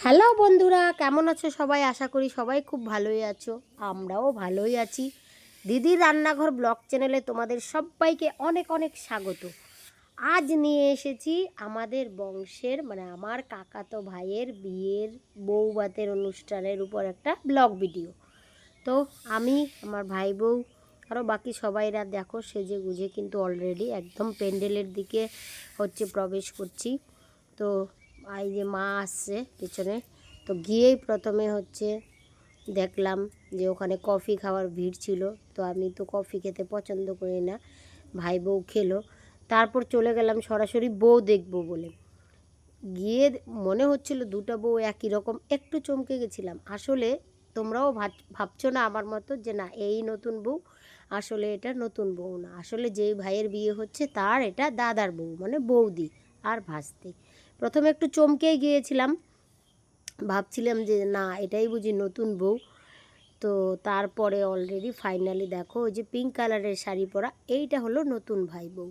Hello বন্ধুরা, কেমন আছো সবাই? আশা করি সবাই খুব ভালোই আছো। আমরাও ভালোই আছি। দিদির রান্নাঘর ব্লগ চ্যানেলে তোমাদের সবাইকে অনেক অনেক স্বাগত। আজ নিয়ে এসেছি আমাদের বংশের মানে আমার কাকাতো ভাইয়ের বিয়ের বৌবাতের অনুষ্ঠানের উপর একটা ব্লগ ভিডিও। তো আমি, আমার ভাই বউ আরও বাকি সবাইরা দেখো, সেজে গুজে কিন্তু অলরেডি একদম প্যান্ডেলের দিকে হচ্ছে প্রবেশ করছি। তো এই যে মা আসছে পিছনে, তো গিয়েই প্রথমে হচ্ছে দেখলাম যে ওখানে কফি খাওয়ার ভিড় ছিল। তো আমি তো কফি খেতে পছন্দ করি না, ভাই বউ খেলো। তারপর চলে গেলাম সরাসরি বউ দেখব বলে। গিয়ে মনে হচ্ছিল দুটো বউ একই রকম, একটু চমকে গেছিলাম। আসলে তোমরাও ভাব- ভাবছ না আমার মতো যে না, এই নতুন বউ, আসলে এটা নতুন বউ না। আসলে যেই ভাইয়ের বিয়ে হচ্ছে তার এটা দাদার বউ মানে বৌদি আর ভাস্তি। প্রথমে একটু চমকেই গিয়েছিলাম। ভাবছিলাম যে, না, এটাই বুঝি নতুন বউ। তো তারপরে অলরেডি ফাইনালি দেখো, ওই যে পিঙ্ক কালারের শাড়ি পরা, এইটা হলো নতুন ভাই বউ।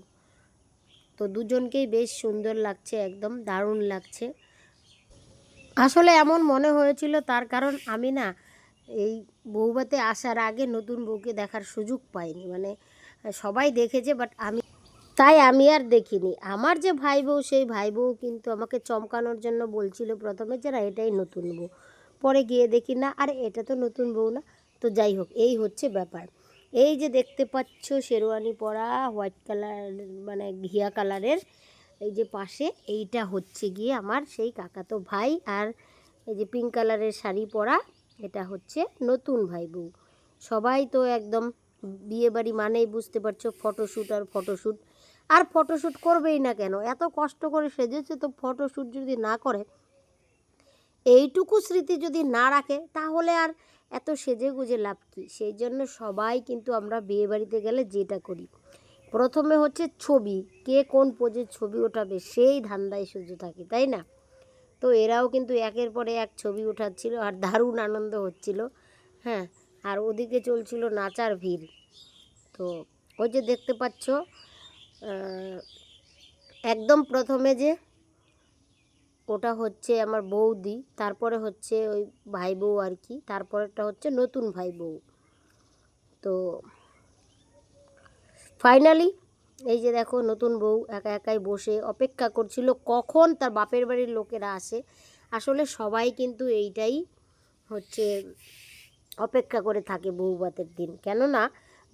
তো দুজনকেই বেশ সুন্দর লাগছে, একদম দারুণ লাগছে। আসলে এমন মনে হয়েছিল, তার কারণ আমি না, এই বউবাতে আসার আগে নতুন বউকে দেখার সুযোগ পাইনি। মানে সবাই দেখেছে বাট আমি তাই আমি আর দেখিনি। আমার যে ভাই বউ সেই ভাই বউ কিন্তু আমাকে চমকানোর জন্য বলছিল প্রথমে যে, না, এটাই নতুন বউ। পরে গিয়ে দেখি, না, আর, এটা তো নতুন বউ না। তো যাই হোক, এই হচ্ছে ব্যাপার। এই যে দেখতে পাচ্ছ, শেরওয়ানি পরা, হোয়াইট কালার মানে ঘিয়া কালারের, এই যে পাশে, এইটা হচ্ছে গিয়ে আমার সেই কাকাতো ভাই। আর এই যে পিঙ্ক কালারের শাড়ি পরা, এটা হচ্ছে নতুন ভাই বউ সবাই তো একদম বিয়ে বাড়ি মানেই বুঝতে পারছ, ফটোশ্যুট আর ফটোশ্যুট। আর ফটোশ্যুট করবেই না কেন? এত কষ্ট করে সেজেছে তো ফটোশ্যুট যদি না করে, এইটুকু স্মৃতি যদি না রাখে, তাহলে আর এত সেজে গুজে লাভ কী? সেই জন্য সবাই কিন্তু আমরা বিয়ে বাড়িতে গেলে যেটা করি, প্রথমে হচ্ছে ছবি, কে কোন পোজের ছবি ওঠাবে সেই ধান্দায় সুযোগ থাকি, তাই না? তো এরাও কিন্তু একের পরে এক ছবি ওঠাচ্ছিল আর দারুণ আনন্দ হচ্ছিল হ্যাঁ? আর ওদিকে চলছিল নাচার ভিড়, তো ওই যে দেখতে পাচ্ছ একদম প্রথমে যে ওটা হচ্ছে আমার বৌদি, তারপরে হচ্ছে ওই ভাই বউ আর কি, তারপরেরটা হচ্ছে নতুন ভাই বউ। তো ফাইনালি এই যে দেখো নতুন বউ একা একাই বসে অপেক্ষা করছিল কখন তার বাপের বাড়ির লোকেরা আসে। আসলে সবাই কিন্তু এইটাই হচ্ছে অপেক্ষা করে থাকে বউবাতের দিন। কেননা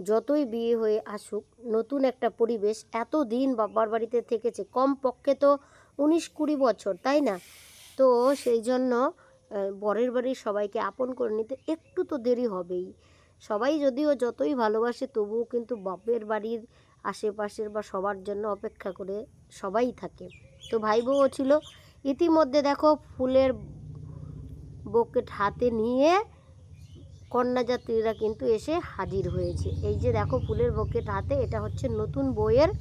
যতই বিয়ে হয়ে আসুক, নতুন একটা পরিবেশ এত দিন বাবার বাড়িতে থেকেছে কম পক্ষে তো উনিশ কুড়ি বছর, তাই না? তো সেই জন্য বরের বাড়ির সবাইকে আপন করে নিতে একটু তো দেরি হবেই। সবাই যদিও যতই ভালোবাসে, তবুও কিন্তু বাপের বাড়ির আশেপাশের বা সবার জন্য অপেক্ষা করে সবাই থাকে। তো ভাই বউও ছিল, ইতিমধ্যে দেখো ফুলের বকেট হাতে নিয়ে কন্যাযাত্রীরা কিন্তু এসে হাজির হয়েছে। এই যে দেখো ফুলের বকেট হাতে, এটা হচ্ছে নতুন বউয়ের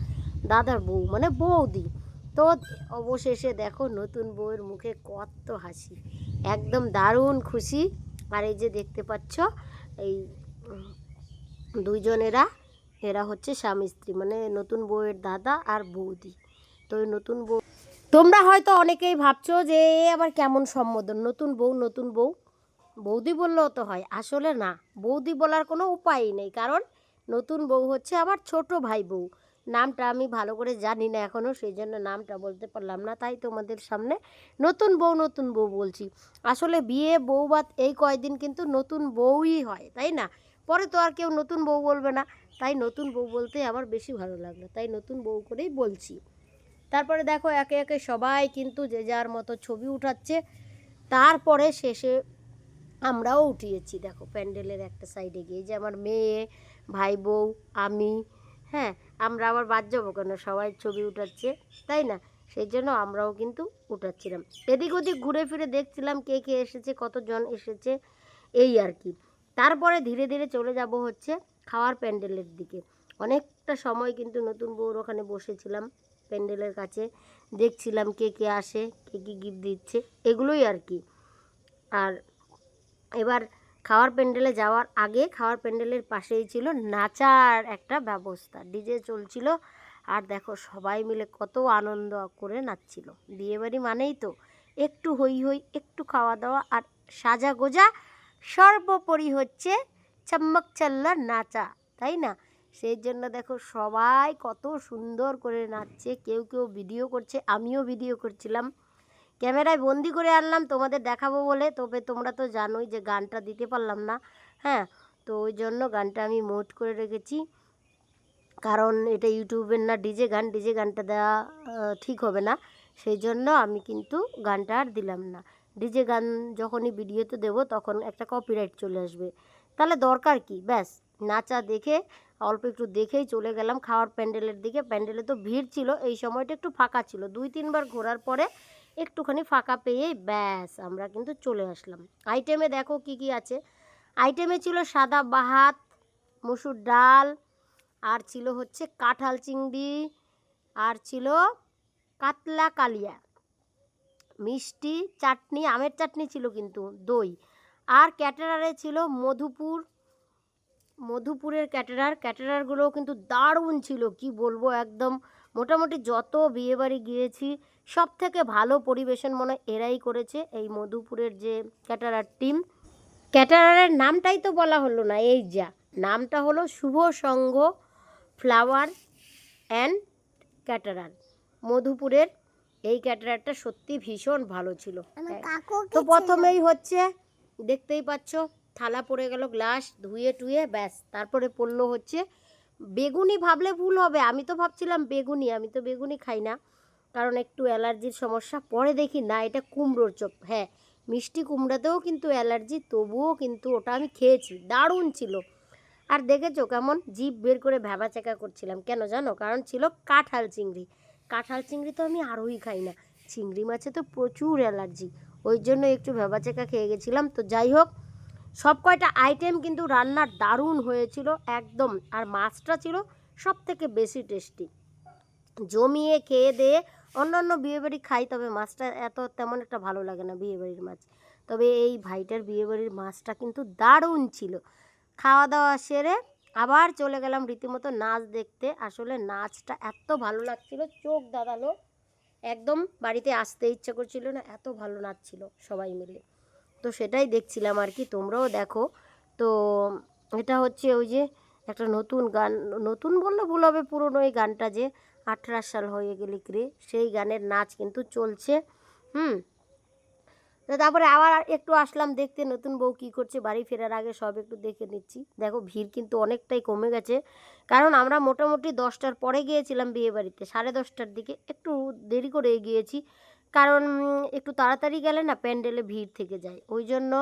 দাদার বউ মানে বৌদি। তো অবশেষে দেখো নতুন বউয়ের মুখে কত হাসি। একদম দারুণ খুশি। আর এই যে দেখতে পাচ্ছ, এই দুইজনেরা, এরা হচ্ছে স্বামী স্ত্রী মানে নতুন বউয়ের দাদা আর বৌদি। তো নতুন বউ তোমরা হয়তো অনেকেই ভাবছ যে, এ আবার কেমন সম্বোধন? নতুন বউ নতুন বউ। বৌদি বললেও তো হয়, আসলে না। বৌদি বলার কোনো উপায়ই নেই, কারণ নতুন বউ হচ্ছে আমার ছোট ভাই বউ। নামটা আমি ভালো করে জানি না এখনও সেই জন্য নামটা বলতে পারলাম না, তাই তোমাদের সামনে নতুন বউ নতুন বউ বলছি। আসলে বিয়ে বউ বাত এই কয়দিন কিন্তু নতুন বউই হয়, তাই না? পরে তো আর কেউ নতুন বউ বলবে না। তাই নতুন বউ বলতে আমার বেশি ভালো লাগল, তাই নতুন বউ করেই বলছি। তারপরে দেখো, একে একে সবাই কিন্তু যে যার মতো ছবি উঠাচ্ছে। তারপরে শেষে আমরাও উঠিয়েছি। দেখো, প্যান্ডেলের একটা সাইডে গিয়ে যে আমার মেয়ে, ভাই বউ, আমি হ্যাঁ আমরা আবার বাদ যাব কেন? সবাই ছবি উঠাচ্ছে, তাই না? সেই জন্য আমরাও কিন্তু উঠাচ্ছিলাম। এদিক ওদিক ঘুরে ফিরে দেখছিলাম কে কে এসেছে, কতজন এসেছে, এই আর কি। তারপরে ধীরে ধীরে চলে যাব হচ্ছে খাওয়ার প্যান্ডেলের দিকে। অনেকটা সময় কিন্তু নতুন বউর ওখানে বসেছিলাম, প্যান্ডেলের কাছে। দেখছিলাম কে কে আসে, কে কী গিফট দিচ্ছে, এগুলোই আর কি। আর এবার খাওয়ার প্যান্ডেলে যাওয়ার আগে খাওয়ার প্যান্ডেলের পাশেই ছিল নাচার একটা ব্যবস্থা। ডিজে চলছিল আর দেখো সবাই মিলে কত আনন্দ করে নাচছিল। বিয়েবাড়ি মানেই তো একটু হই হই, একটু খাওয়া দাওয়া আর সাজা গোজা সর্বোপরি হচ্ছে চাম্মক চাল্লার নাচা, তাই না? সেই জন্য দেখো সবাই কত সুন্দর করে নাচছে, কেউ কেউ ভিডিও করছে, আমিও ভিডিও করছিলাম। ক্যামেরায় বন্দি করে আনলাম, তোমাদের দেখাবো বলে। তবে তোমরা তো জানোই যে গানটা দিতে পারলাম না হ্যাঁ? তো ওই জন্য গানটা আমি মোট করে রেখেছি। কারণ এটা ইউটিউবের না, ডিজে গান, ডিজে গানটা দেওয়া ঠিক হবে না। সেই জন্য আমি কিন্তু গানটা আর দিলাম না। ডিজে গান যখনই ভিডিওতে দেবো, তখন একটা কপিরাইট চলে আসবে। তাহলে দরকার কি? ব্যাস, নাচা দেখে, অল্প একটু দেখেই চলে গেলাম। খাওয়ার প্যান্ডেলের দিকে। প্যান্ডেলে তো ভিড় ছিল, এই সময়টা একটু ফাঁকা ছিল। দুই, তিনবার ঘোরার পরে একটুখানি ফাঁকা পেয়েই ব্যাস আমরা কিন্তু চলে আসলাম। আইটেমে দেখো কি কি আছে। আইটেমে ছিল সাদা ভাত, মসুর ডাল, আর ছিল হচ্ছে কাঁঠাল চিংড়ি, আর ছিল কাতলা কালিয়া। মিষ্টি, চাটনি, আমের চাটনি ছিল কিন্তু, দই। আর ক্যাটারারে ছিল মধুপুর। মধুপুরের ক্যাটারার, ক্যাটারারগুলোও কিন্তু দারুণ ছিল, কি বলব একদম। মোটামুটি যত বিয়েবাড়ি গিয়েছি সব থেকে ভালো পরিবেশন মনে এরাই করেছে এই মধুপুরের যে ক্যাটারার টিম। ক্যাটারারের নামটাই তো বলা হলো না এই যা। নামটা হলো Shubho Sangha flower and caterer. মধুপুরের এই ক্যাটারারটা সত্যি ভীষণ ভালো ছিল। তো প্রথমেই হচ্ছে দেখতেই পাচ্ছ থালা পড়ে গেল গ্লাস ধুয়ে টুয়ে ব্যাস। তারপরে পড়ল হচ্ছে বেগুনি ভাবলে ভুল হবে। আমি তো ভাবছিলাম বেগুনি আমি তো বেগুনি খাই না। কারণ একটু অ্যালার্জির সমস্যা, পরে দেখি না, এটা কুমড়োর চপ। হ্যাঁ মিষ্টি কুমড়াতেও কিন্তু অ্যালার্জি, তবুও কিন্তু ওটা আমি খেয়েছি, দারুণ ছিল। আর দেখেছ কেমন? জিভ বের করে ভ্যাবা চেকা করছিলাম, কেন জানো? কারণ ছিল কাঁঠাল চিংড়ি। কাঁঠাল চিংড়ি তো আমি আরোই খাই না, চিংড়ি মাছে তো প্রচুর অ্যালার্জি, ওই জন্য একটু ভেবা চেকা খেয়ে গেছিলাম। তো যাই হোক, সব কয়টা আইটেম কিন্তু রান্নার দারুণ হয়েছিল, একদম। আর মাছটা ছিল সব থেকে বেশি টেস্টি। জমিয়ে খেয়ে দিয়ে অন্যান্য বিয়েবাড়ি খাই, তবে মাছটা এত তেমন একটা ভালো লাগে না বিয়েবাড়ির মাছ। তবে এই ভাইটার বিয়েবাড়ির মাছটা কিন্তু দারুণ ছিল। খাওয়া দাওয়া সেরে আবার চলে গেলাম রীতিমতো নাচ দেখতে। আসলে নাচটা এত ভালো লাগছিল, চোখ দাঁড়াল। একদম বাড়িতে আসতে ইচ্ছে করছিল না, এত ভালো নাচ ছিল সবাই মিলে। তো সেটাই দেখছিলাম আর কি, তোমরাও দেখো। তো এটা হচ্ছে ওই যে একটা নতুন গান, নতুন বললে ভুল হবে পুরনো এই গানটা যে আঠারো সাল হয়ে গেলি রে? সেই গানের নাচ কিন্তু চলছে। হুম? তারপরে আবার একটু আসলাম দেখতে, নতুন বউ কী করছে, বাড়ি ফেরার আগে সব একটু দেখে নিচ্ছি। দেখো, ভিড় কিন্তু অনেকটাই কমে গেছে। কারণ আমরা মোটামুটি দশটার পরে গিয়েছিলাম বিয়ে বাড়িতে সাড়ে দশটার দিকে। একটু দেরি করে গিয়েছি কারণ একটু তাড়াতাড়ি গেলে না প্যান্ডেলে ভিড় থেকে যায়। ওই জন্য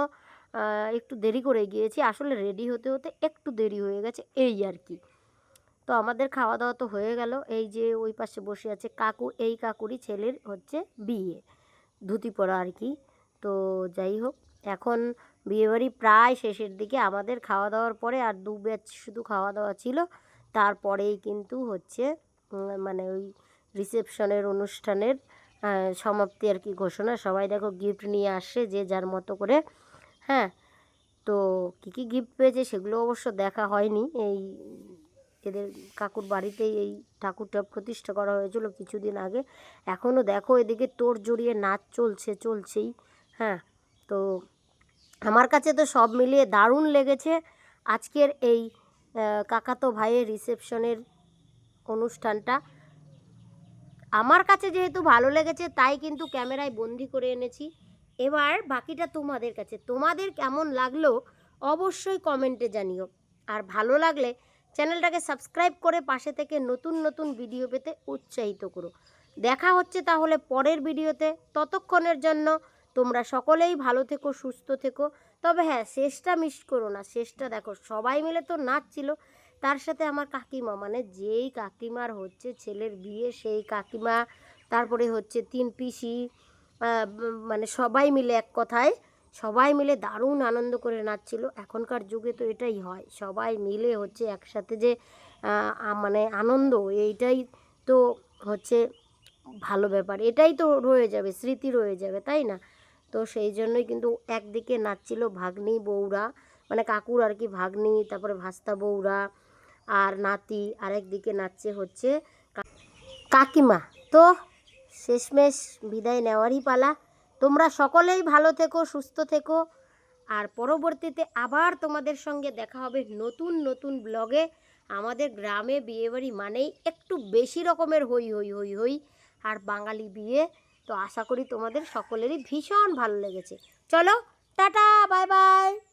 একটু দেরি করে গিয়েছি। আসলে রেডি হতে হতে একটু দেরি হয়ে গেছে, এই আর কি। তো আমাদের খাওয়া দাওয়া তো হয়ে গেল। এই যে ওই পাশে বসে আছে কাকু, এই কাকুরই ছেলের হচ্ছে বিয়ে, ধুতি পরা আর কি। তো যাই হোক, এখন বিয়েবাড়ি প্রায় শেষের দিকে। আমাদের খাওয়া দাওয়ার পরে আর দু ব্যাচ শুধু খাওয়া দাওয়া ছিল। তারপরেই কিন্তু হচ্ছে মানে ওই রিসেপশনের অনুষ্ঠানের সমাপ্তি আর কি ঘোষণা। সবাই দেখো গিফট নিয়ে আসে যে যার মতো করে। হ্যাঁ তো কী কী গিফট পেয়েছে সেগুলো অবশ্য দেখা হয়নি। এই এদের কাকুর বাড়িতেই এই ঠাকুরটা প্রতিষ্ঠা করা হয়েছিল কিছুদিন আগে। এখনও দেখো এদিকে তোর জড়িয়ে নাচ চলছে, চলছেই। হ্যাঁ তো আমার কাছে তো সব মিলিয়ে দারুণ লেগেছে। আজকের এই কাকাতো ভাইয়ের রিসেপশনের অনুষ্ঠানটা। আমার কাছে যেহেতু ভালো লেগেছে, তাই কিন্তু ক্যামেরায় বন্দি করে এনেছি। এবার বাকিটা তোমাদের কাছে। তোমাদের কেমন লাগল অবশ্যই কমেন্টে জানিও। আর ভালো লাগলে চ্যানেলটাকে সাবস্ক্রাইব করে পাশে থেকে নতুন নতুন ভিডিও পেতে উৎসাহিত করো। দেখা হচ্ছে তাহলে পরের ভিডিওতে। ততক্ষণের জন্য তোমরা সকলেই ভালো থেকো, সুস্থ থেকো। তবে হ্যাঁ শেষটা মিস করো না। শেষটা দেখো, সবাই মিলে তো নাচছিল। তার সাথে আমার কাকিমা মানে যেই কাকিমার হচ্ছে ছেলের বিয়ে, সেই কাকিমা, তারপরে হচ্ছে তিন পিসি মানে সবাই মিলে এক কথায় সবাই মিলে দারুণ আনন্দ করে নাচছিল। এখনকার যুগে তো এটাই হয়। সবাই মিলে হচ্ছে একসাথে যে মানে আনন্দ, এইটাই তো হচ্ছে ভালো ব্যাপার। এটাই তো রয়ে যাবে, স্মৃতি রয়ে যাবে, তাই না? তো সেই জন্যই কিন্তু একদিকে নাচছিল ভাগ্নি, বউরা মানে কাকুর আর কি ভাগ্নি, তারপরে ভাস্তা বৌরা আর নাতি, আরেকদিকে নাচছে হচ্ছে কাকিমা। তো শেষমেশ বিদায় নেওয়ারই পালা। তোমরা সকলেই ভালো থেকো, সুস্থ থেকো। আর পরবর্তীতে আবার তোমাদের সঙ্গে দেখা হবে নতুন নতুন ব্লগে। আমাদের গ্রামে বিয়েবাড়ি মানেই একটু বেশি রকমের হই হই হই হই আর বাঙালি বিয়ে। তো আশা করি তোমাদের সকলেরই ভীষণ ভালো লেগেছে। চলো, টাটা, বাই বাই।